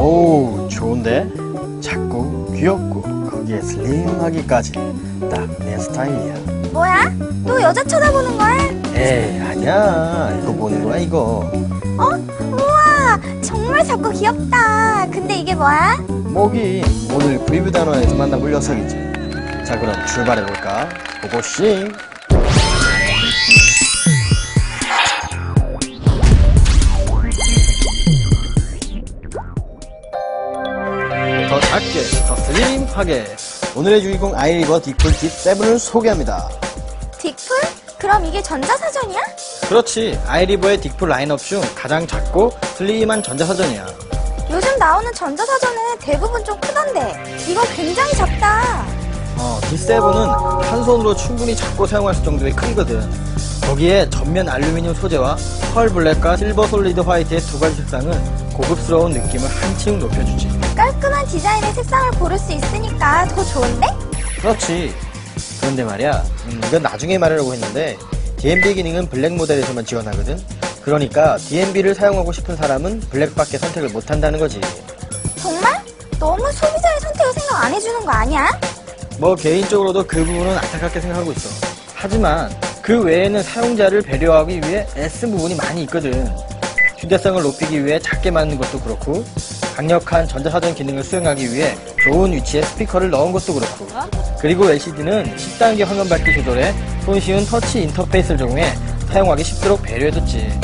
오 좋은데? 작고 귀엽고 거기에 슬림하기까지 딱 내 스타일이야 뭐야? 또 여자 쳐다보는 거야? 에이 아니야 이거 보는 거야 이거 어? 우와, 정말 작고 귀엽다. 근데 이게 뭐야? 뭐기 오늘 브이뷰 단원에서 만나볼 녀석이지 자 그럼 출발해볼까? 고고싱 더 슬림하게 오늘의 주인공 아이리버 딕풀 딥7을 소개합니다 딕풀? 그럼 이게 전자사전이야? 그렇지 아이리버의 딕풀 라인업 중 가장 작고 슬림한 전자사전이야 요즘 나오는 전자사전은 대부분 좀 크던데 이건 굉장히 작다. 어, D7은 한 손으로 충분히 잡고 사용할 수 정도의 크거든. 거기에 전면 알루미늄 소재와 펄 블랙과 실버 솔리드 화이트의 두 가지 색상은 고급스러운 느낌을 한층 높여주지. 깔끔한 디자인의 색상을 고를 수 있으니까 더 좋은데? 그렇지. 그런데 말이야, 음, 이건 나중에 말하려고 했는데 DMB 기능은 블랙 모델에서만 지원하거든. 그러니까 DMB를 사용하고 싶은 사람은 블랙밖에 선택을 못한다는 거지. 정말? 너무 소비자의 선택을 생각 안 해주는 거 아니야? 뭐 개인적으로도 그 부분은 안타깝게 생각하고 있어. 하지만 그 외에는 사용자를 배려하기 위해 S 부분이 많이 있거든. 휴대성을 높이기 위해 작게 만든 것도 그렇고 강력한 전자사전 기능을 수행하기 위해 좋은 위치에 스피커를 넣은 것도 그렇고 그리고 LCD는 10단계 화면 밝기 조절에 손쉬운 터치 인터페이스를 적용해 사용하기 쉽도록 배려해뒀지.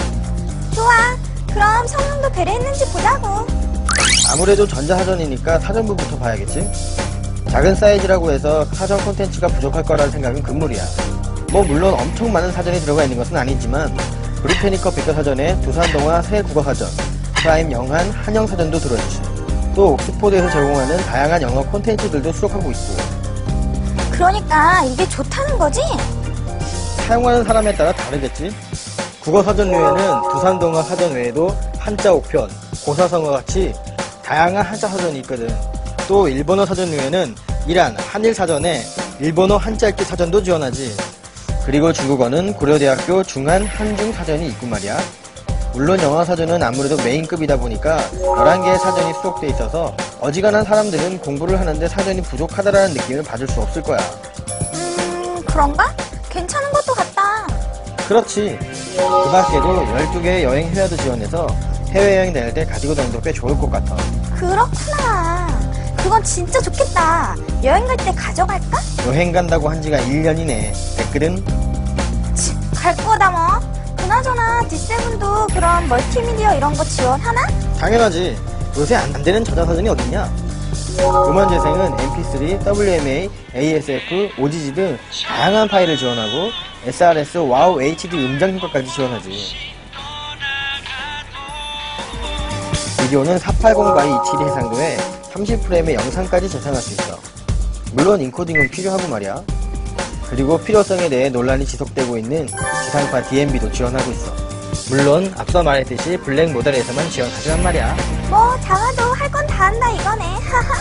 좋아. 그럼 성능도 배려했는지 보자고. 아무래도 전자사전이니까 사전부부터 봐야겠지? 작은 사이즈라고 해서 사전 콘텐츠가 부족할 거라는 생각은 금물이야. 뭐 물론 엄청 많은 사전이 들어가 있는 것은 아니지만 브리테니커 백과사전에 두산동화 새 국어사전, 프라임 영한 한영사전도 들어있지. 또 옥스포드에서 제공하는 다양한 영어 콘텐츠들도 수록하고 있고 그러니까 이게 좋다는 거지? 사용하는 사람에 따라 다르겠지? 국어 사전류에는 두산동화 사전 외에도 한자 옥편, 고사성어 같이 다양한 한자 사전이 있거든. 또 일본어 사전류에는 이란 한일 사전에 일본어 한자 읽기 사전도 지원하지. 그리고 중국어는 고려대학교 중한 한중 사전이 있고 말이야. 물론 영어 사전은 아무래도 메인급이다 보니까 11개의 사전이 수록돼 있어서 어지간한 사람들은 공부를 하는데 사전이 부족하다라는 느낌을 받을 수 없을 거야. 음, 그런가? 괜찮은 것도 같다. 그렇지. 그 밖에도 12개의 여행 회화도 지원해서 해외여행 다닐 때 가지고 다니도 꽤 좋을 것 같아. 그렇구나. 그건 진짜 좋겠다. 여행 갈 때 가져갈까? 여행 간다고 한 지가 1년이네. 댓글은 치, 갈 거다 뭐. 그나저나 D7도 그런 멀티미디어 이런 거 지원하나? 당연하지. 요새 안 되는 전자사전이 어딨냐? 음원 재생은 MP3, WMA, ASF, OGG 등 다양한 파일을 지원하고 SRS, WOW, HD 음장 효과까지 지원하지. 비디오는 480x27이 해상도에 30프레임의 영상까지 재생할 수 있어. 물론 인코딩은 필요하고 말이야. 그리고 필요성에 대해 논란이 지속되고 있는 지상파 DMB도 지원하고 있어. 물론 앞서 말했듯이 블랙 모델에서만 지원하지만 말이야. 뭐 작아도 할 건 다 한다 이거네. 하하.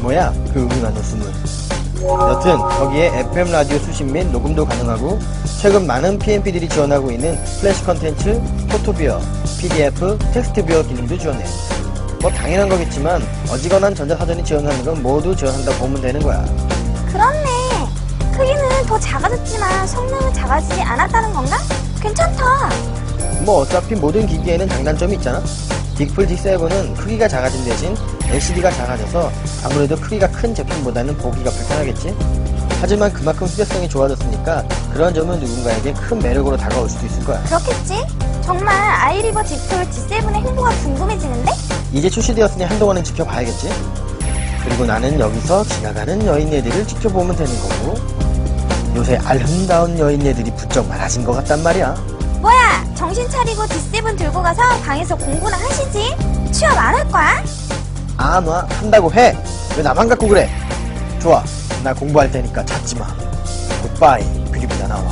뭐야 그 음흉한 웃음은. 여튼 거기에 FM 라디오 수신 및 녹음도 가능하고 최근 많은 PMP들이 지원하고 있는 플래시 컨텐츠, 포토뷰어, PDF, 텍스트뷰어 기능도 지원해. 뭐 당연한 거겠지만 어지간한 전자사전이 지원하는 건 모두 지원한다고 보면 되는 거야. 크기는 더 작아졌지만 성능은 작아지지 않았다는 건가? 괜찮다. 뭐 어차피 모든 기기에는 장단점이 있잖아. 딕플 D7은 크기가 작아진 대신 LCD가 작아져서 아무래도 크기가 큰 제품보다는 보기가 불편하겠지. 하지만 그만큼 휴대성이 좋아졌으니까 그런 점은 누군가에게 큰 매력으로 다가올 수도 있을 거야. 그렇겠지? 정말 아이리버 딕플 D7의 흥보가 궁금해지는데? 이제 출시되었으니 한동안은 지켜봐야겠지. 그리고 나는 여기서 지나가는 여인네들을 지켜보면 되는 거고. 요새 아름다운 여인네들이 부쩍 많아진 것 같단 말이야. 뭐야? 정신 차리고 D7 들고 가서 방에서 공부나 하시지? 취업 안 할 거야? 안 와? 한다고 해! 왜 나만 갖고 그래? 좋아. 나 공부할 테니까 찾지 마. 굿바이. 뷰리비다 나와.